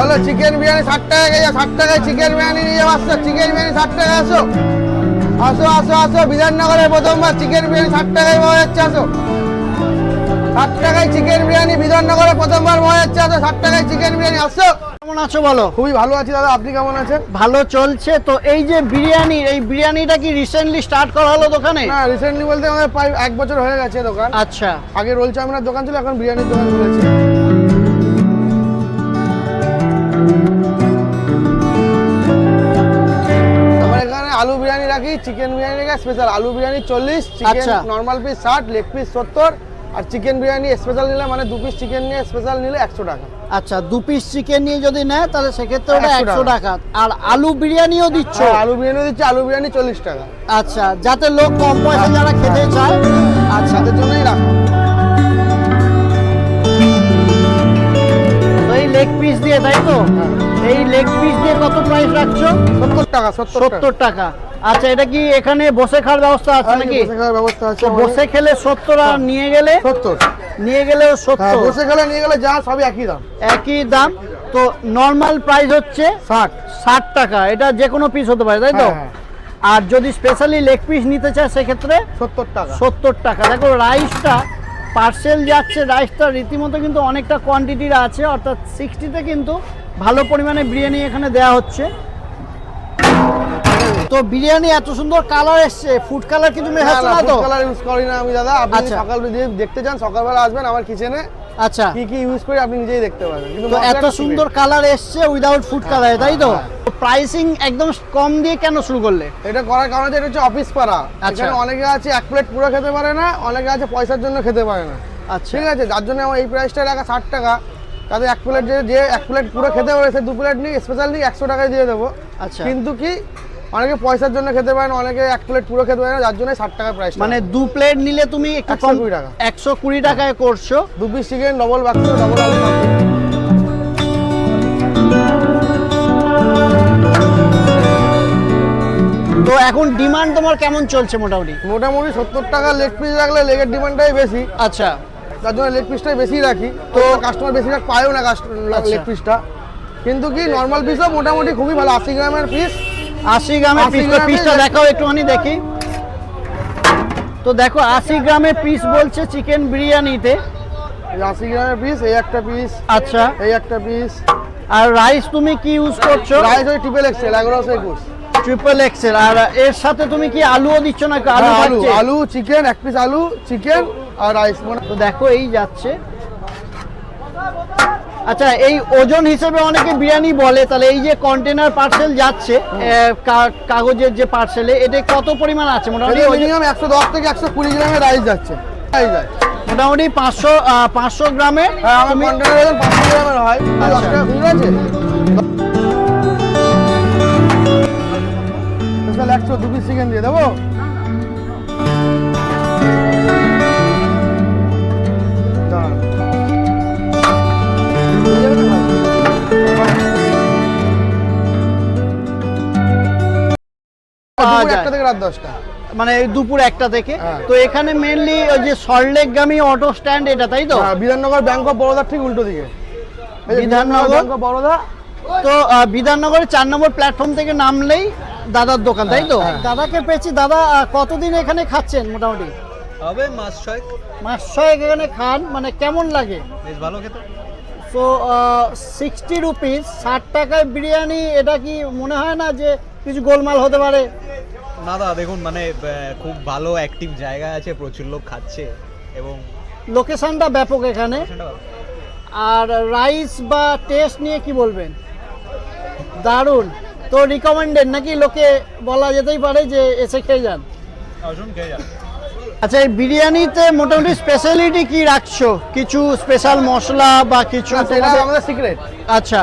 বলো চিকেন বিরিয়ানি ষাট টাকা কেজি ষাট টাকায় চিকেন বিরিয়ানি নিয়ে আসছো। চিকেন বিরিয়ানি ষাট টাকা আসো। আসো আসো আসো। বিধাননগরে প্রথমবার চিকেন বিরিয়ানি ষাট টাকায় পাওয়া যাচ্ছে আসো। ষাট টাকায় চিকেন বিরিয়ানি বিধাননগরে প্রথমবার পাওয়া যাচ্ছে আসো। ষাট টাকায় চিকেন বিরিয়ানি আসো। কেমন আছো বলো? খুবই ভালো আছি দাদা আপনি কেমন আছেন? ভালো চলছে তো এই যে বিরিয়ানি এই বিরিয়ানিটা কি রিসেন্টলি স্টার্ট করা হলো দোকানে? না রিসেন্টলি বলতে আমাদের প্রায় এক বছর হয়ে গেছে দোকান। আচ্ছা। আগে রোল চাউমিনের দোকান ছিল এখন বিরিয়ানির দোকান খুলেছে বিরিয়ানি চিকেন বিরিয়ানি স্পেশাল আলু বিরিয়ানি চল্লিশ চিকেন। নর্মাল পিস ষাট লেগ পিস সত্তর আর চিকেন বিরিয়ানি স্পেশাল নিলে মানে দু পিস চিকেন নিয়ে স্পেশাল নিলে একশো টাকা। আচ্ছা দু পিস চিকেন নিয়ে যদি নেয় তাহলে সেক্ষেত্রে ওটা একশো টাকা। আর আলু বিরিয়ানিও দিচ্ছ? আলু বিরিয়ানি দিচ্ছে আলু বিরিয়ানি চল্লিশ টাকা। আচ্ছা যাতে লোক কম পয়সা যারা খেতে চায়। আচ্ছা। তাদের জন্যই রাখা। এই লেগ পিস দিয়ে তাই তো? এই লেগ পিস দিয়ে কত প্রাইস রাখছো? সত্তর টাকা সত্তর টাকা। আচ্ছা এটা কি এখানে বসে খাওয়ার ব্যবস্থা আছে হ্যাঁ, নাকি? বসে খাওয়ার ব্যবস্থা আছে বসে খেলে সত্তর আর নিয়ে গেলে? সত্তর। নিয়ে গেলেও হ্যাঁ সত্তর। বসে খেলে নিয়ে গেলে যা সবই একই দাম। একই দাম। তো নর্মাল প্রাইস হচ্ছে ষাট। ষাট টাকা। এটা যে কোনো পিস হতে পারে তাই তো? হ্যাঁ, হ্যাঁ। আর যদি স্পেশালি লেগ পিস নিতে চায় সেক্ষেত্রে সত্তর টাকা। সত্তর টাকা। দেখো রাইসটা পার্সেল যাচ্ছে। রাইসটা রীতিমতো কিন্তু অনেকটা কোয়ান্টিটির আছে। অর্থাৎ সিক্সটিতে কিন্তু ভালো পরিমাণে বিরিয়ানি এখানে দেওয়া হচ্ছে। তো বিরিয়ানি এত সুন্দর কালার এসছে ফুড কালার কিছু মেশাচ্ছে না তো? কালার ইউজ করি না আমি দাদা। আপনি আচ্ছা। সকাল যদি দেখতে চান সকালবেলা আসবেন আমার কিচেনে আচ্ছা। কি কি ইউজ করি আপনি নিজেই দেখতে পাবেন কিন্তু এত সুন্দর কালার এসছে উইদাউট ফুড কালার তাই তো? প্রাইসিং একদম কম দিয়ে কেন শুরু করলে? এটা করার কারণ এটা হচ্ছে অফিস পাড়া। আচ্ছা। এখানে অনেকে আছে এক প্লেট পুরো খেতে পারে না অনেকে আছে পয়সার জন্য খেতে পারে না। আচ্ছা। ঠিক আছে? যার জন্য আমার এই প্রাইসটা রাখা ষাট টাকা। তাদের এক প্লেট যে যে এক প্লেট পুরো খেতে পারে সে দু প্লেট নিয়ে স্পেশাল নিয়ে একশো টাকায় দিয়ে দেবো। আচ্ছা। কিন্তু কি অনেকে পয়সার জন্য খেতে পারে না অনেকে এক প্লেট পুরো খেতে পারে না যার জন্য ষাট টাকা প্রাইস মানে দু প্লেট নিলে তুমি একটু 120 কম টাকা। একশো কুড়ি টাকায় করছ। দু পিস চিকেন ডবল বাক্স ডবল আলু তো এখন ডিমান্ড তোমার কেমন চলছে মোটামুটি? মোটামুটি সত্তর টাকা লেগ পিস রাখলে লেগের ডিমান্ডটাই বেশি। আচ্ছা। তার জন্য লেগ পিসটাই বেশি রাখি। তো কাস্টমার বেশিরভাগ পায়ও না আচ্ছা। লেগ পিসটা কিন্তু কি নর্মাল পিসও মোটামুটি খুবই ভালো আশি গ্রামের পিস আশি গ্রামের 80 পিস গ্রামের পিসটা দেখাও একটুখানি দেখি। তো দেখো আশি গ্রামের পিস বলছে চিকেন বিরিয়ানিতে। আশি গ্রামের পিস এই একটা পিস আচ্ছা। এই একটা পিস আর রাইস তুমি কি ইউজ করছ? রাইস ওই ট্রিপল এক্সেল এগারোশো একুশ। ট্রিপল এক্সেল আর এর সাথে তুমি কি আলুও দিচ্ছ না আলু হ্যাঁ, আলু আলু চিকেন এক পিস আলু চিকেন আর রাইস তো দেখো এই যাচ্ছে। আচ্ছা এই ওজন হিসেবে অনেকে বিরিয়ানি বলে তাহলে এই যে কন্টেনার পার্সেল যাচ্ছে কাগজের যে পার্সেলে এটা কত পরিমাণ আছে? মোটামুটি মিনিমাম একশো দশ থেকে একশো কুড়ি গ্রামের রাইস যাচ্ছে। রাইস মোটামুটি পাঁচশো পাঁচশো গ্রামে হ্যাঁ পাঁচশো গ্রামের হয়। দশ আচ্ছা। আছে। তাহলে একশো দু পিস চিকেন দিয়ে দেবো? পাওয়া যায়। একটা থেকে রাত দশটা। মানে দুপুর একটা থেকে। হ্যাঁ। তো এখানে মেনলি ওই যে সল্টলেকগামী অটো স্ট্যান্ড এটা তাই তো? হ্যাঁ, বিধাননগর ব্যাংক অফ বরোদার ঠিক উল্টো দিকে। বিধাননগর? Bank of Baroda. তো বিধাননগরের চার নম্বর প্ল্যাটফর্ম থেকে নামলেই দাদার দোকান তাই তো? হ্যাঁ। দাদাকে পেয়েছি দাদা কতদিন এখানে খাচ্ছেন মোটামুটি? হবে মাস ছয় মাস ছয়েক এখানে খান মানে কেমন লাগে? বেশ ভালো খেতে। সো সিক্সটি রুপিস ষাট টাকায় বিরিয়ানি এটা কি মনে হয় না যে কিছু গোলমাল হতে পারে? না দাদা দেখুন মানে খুব ভালো অ্যাক্টিভ জায়গা আছে প্রচুর লোক খাচ্ছে এবং লোকেশনটা ব্যাপক এখানে। আর রাইস বা টেস্ট নিয়ে কি বলবেন? দারুণ। তো রিকমেন্ডেড নাকি লোকে বলা যেতেই পারে যে এসে খেয়ে যান? খেয়ে যান। আচ্ছা এই বিরিয়ানিতে মোটামুটি স্পেশালিটি কি রাখছো? কিছু স্পেশাল মশলা বা কিছু আমাদের সিক্রেট আচ্ছা।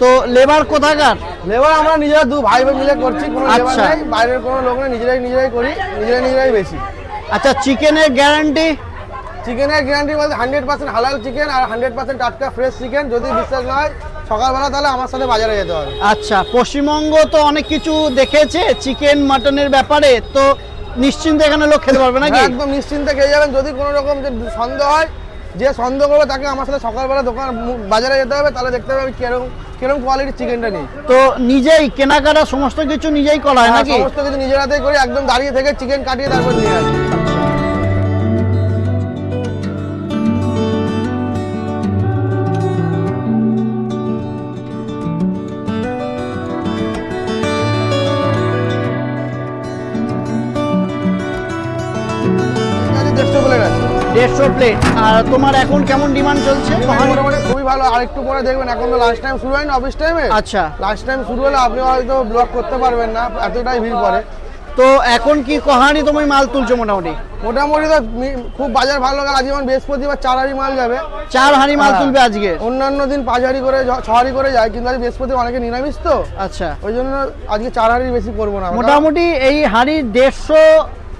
তো লেবার কোথাকার? লেবার আমরা নিজেরা দু ভাই বোন মিলে করছি কোনো লেবার আচ্ছা। নেই বাইরের কোনো লোক নেই নিজেরাই নিজেরাই করি নিজেরাই নিজেরাই বেশি। আচ্ছা চিকেনের গ্যারান্টি চিকেনের গ্যারান্টি বলতে হান্ড্রেড পার্সেন্ট হালাল চিকেন আর হান্ড্রেড পার্সেন্ট টাটকা ফ্রেশ চিকেন যদি বিশ্বাস না হয় সকালবেলা তাহলে আমার সাথে বাজারে যেতে হবে। আচ্ছা পশ্চিমবঙ্গ তো অনেক কিছু দেখেছে চিকেন মাটনের ব্যাপারে তো নিশ্চিন্তে এখানে লোক খেতে পারবে নাকি? একদম নিশ্চিন্তে খেয়ে যাবেন যদি কোনো রকম যে সন্দেহ হয় যে সন্দেহ করবে তাকে আমার সাথে সকালবেলা দোকান বাজারে যেতে হবে তাহলে দেখতে হবে আমি কীরকম কীরকম কোয়ালিটির চিকেনটা নিই? তো নিজেই কেনাকাটা সমস্ত কিছু নিজেই করা হয় হ্যাঁ, নাকি? সমস্ত কিছু নিজের হাতে করে একদম দাঁড়িয়ে থেকে চিকেন কাটিয়ে তারপর নিয়ে আসি। দেড়শো প্লেট আর তোমার এখন কেমন ডিমান্ড চলছে? মোটামুটি খুবই ভালো। আর একটু পরে দেখবেন এখন তো লাস্ট টাইম শুরু হয়নি অফিস টাইমে আচ্ছা। লাস্ট টাইম শুরু হলে আপনি হয়তো ব্লক করতে পারবেন না এতটাই ভিড় পড়ে। তো এখন কি কহানি তুমি মাল তুলছো মোটামুটি? মোটামুটি তো খুব বাজার ভালো গেল। আজ যেমন বৃহস্পতিবার চার হাড়ি মাল যাবে। চার হাঁড়ি মাল হ্যাঁ। তুলবে আজকে? অন্যান্য দিন পাঁচ হাড়ি করে ছ- হাড়ি করে যায় কিন্তু আজ বৃহস্পতি অনেকে নিরামিষ তো। আচ্ছা। ওই জন্য আজকে চার হাড়ি বেশি করব না। মোটামুটি এই হাঁড়ির দেড়শো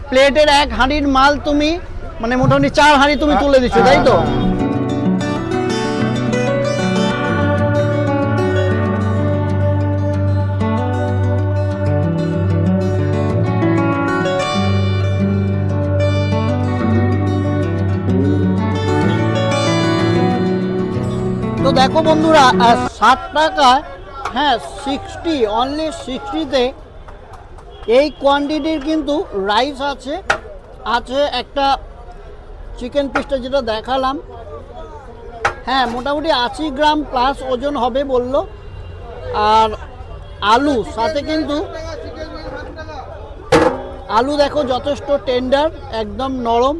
প্লেটের এক হাঁড়ির মাল তুমি মানে মোটামুটি চার হাঁড়ি তুমি তুলে দিচ্ছ তাই তো? হ্যাঁ, তো দেখো বন্ধুরা ষাট টাকা হ্যাঁ সিক্সটি অনলি সিক্সটিতে এই কোয়ান্টিটির কিন্তু রাইস আছে আছে একটা চিকেন পিসটা যেটা দেখালাম। হ্যাঁ মোটামুটি আশি গ্রাম প্লাস ওজন হবে বলল। আর আলু, সাথে কিন্তু আলু দেখো যথেষ্ট টেন্ডার একদম নরম।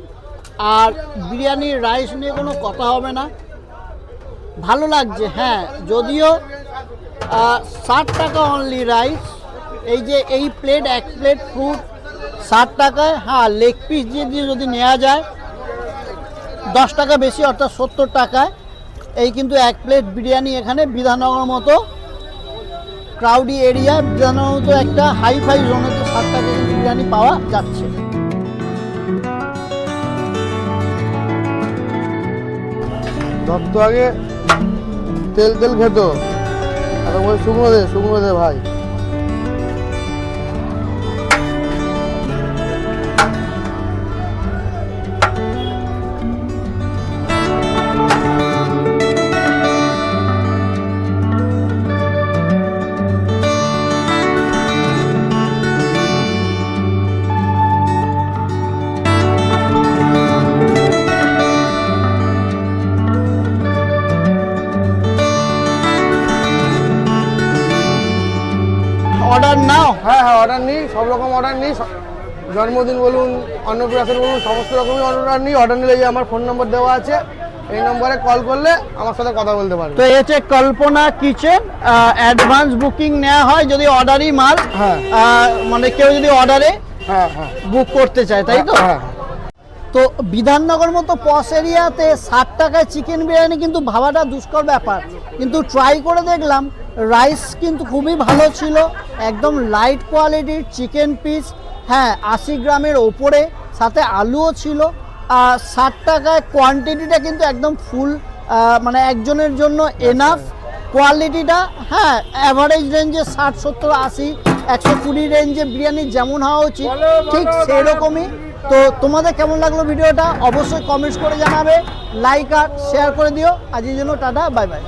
আর বিরিয়ানির রাইস নিয়ে কোনো কথা হবে না। ভালো লাগছে হ্যাঁ যদিও ষাট টাকা অনলি রাইস এই যে এই প্লেট এক প্লেট ফ্রুট ষাট টাকায় হ্যাঁ লেগ পিস দিয়ে দিয়ে যদি নেওয়া যায় দশ টাকা বেশি, অর্থাৎ সত্তর টাকায়। এই কিন্তু এক প্লেট বিরিয়ানি এখানে বিধাননগর মতো। ক্রাউডি এরিয়া, বিধাননগর মতো একটা হাই ফাই জোনেতে ষাট টাকা কিন্তু বিরিয়ানি পাওয়া যাচ্ছে। দত্ত আগে তেল তেল খেত। শুকনো দে শুকনো দে ভাই। অর্ডার নিই সব রকম অর্ডার নিই জন্মদিন বলুন অন্নপ্রাশন বলুন সমস্ত রকমই অর্ডার নিই। অর্ডার নিলে যে আমার ফোন নম্বর দেওয়া আছে এই নম্বরে কল করলে আমার সাথে কথা বলতে পারবে। তো এই হচ্ছে কল্পনা কিচেন অ্যাডভান্স বুকিং নেওয়া হয় যদি অর্ডারই মাল হ্যাঁ। মানে কেউ যদি অর্ডারে হ্যাঁ হ্যাঁ। বুক করতে চায় তাই তো? হ্যাঁ তো বিধাননগর মতো পশ এরিয়াতে ষাট টাকায় চিকেন বিরিয়ানি কিন্তু ভাবাটা দুষ্কর ব্যাপার। কিন্তু ট্রাই করে দেখলাম রাইস কিন্তু খুবই ভালো ছিল একদম লাইট কোয়ালিটির চিকেন পিস হ্যাঁ আশি গ্রামের ওপরে সাথে আলুও ছিল। আর ষাট টাকায় কোয়ান্টিটিটা কিন্তু একদম ফুল মানে একজনের জন্য এনাফ কোয়ালিটিটা হ্যাঁ অ্যাভারেজ রেঞ্জে ষাট সত্তর আশি একশো কুড়ি রেঞ্জে বিরিয়ানি যেমন হওয়া উচিত ঠিক সেরকমই। তো তোমাদের কেমন লাগল ভিডিওটা? অবশ্যই কমেন্টস করে জানাবে লাইক আর শেয়ার করে দিও। আজকের জন্য টাটা বাই বাই